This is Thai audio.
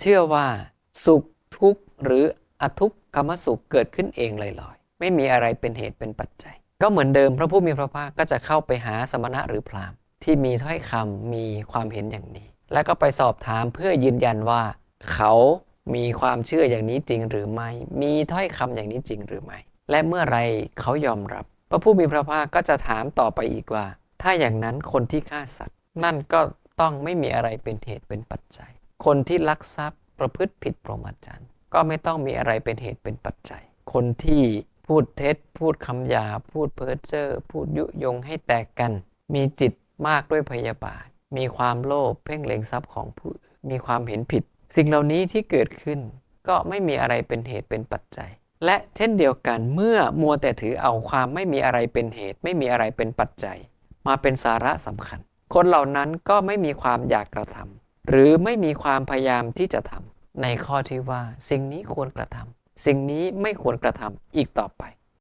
เชื่อว่าสุขทุกข์หรืออทุกขมสุขเกิดขึ้นเองลอยๆ ไม่มีอะไรเป็นเหตุเป็นปัจจัย ก็เหมือนเดิมพระผู้มีพระภาคก็จะเข้าไปหาสมณะหรือพราหมณ์ ที่มีถ้อยคำมีความเห็นอย่างนี้ แล้วก็ไปสอบถามเพื่อยืนยันว่า เขามีความเชื่ออย่างนี้จริงหรือไม่ มีถ้อยคำอย่างนี้จริงหรือไม่ และเมื่อไรเขายอมรับ พระผู้มีพระภาคก็จะถามต่อไปอีกว่า ถ้าอย่างนั้นคนที่ฆ่าสัตว์ นั่นก็ต้องไม่มีอะไรเป็นเหตุเป็นปัจจัย คนที่ลักทรัพย์ประพฤติผิดพรหมจรรย์ ก็ไม่ต้องมีอะไรเป็นเหตุเป็นปัจจัย คนที่พูดเท็จ พูดคำหยา พูดเพ้อเจ้อพูดยุยงให้แตกกัน มีจิตมากด้วยพยาบาท มีความโลภเพ่งเล็งทรัพย์ของผู้มีความเห็นผิด สิ่งเหล่านี้ที่เกิดขึ้น ก็ไม่มีอะไรเป็นเหตุเป็นปัจจัย และเช่นเดียวกันเมื่อมัวแต่ถือเอาความไม่มีอะไรเป็นเหตุ ไม่มีอะไรเป็นปัจจัย มาเป็นสาระสำคัญ คนเหล่านั้นก็ไม่มีความอยากกระทำ หรือไม่มีความพยายามที่จะทำในข้อที่ว่า สิ่งนี้ควรกระทำสิ่งนี้ไม่ควรกระทำอีกต่อไป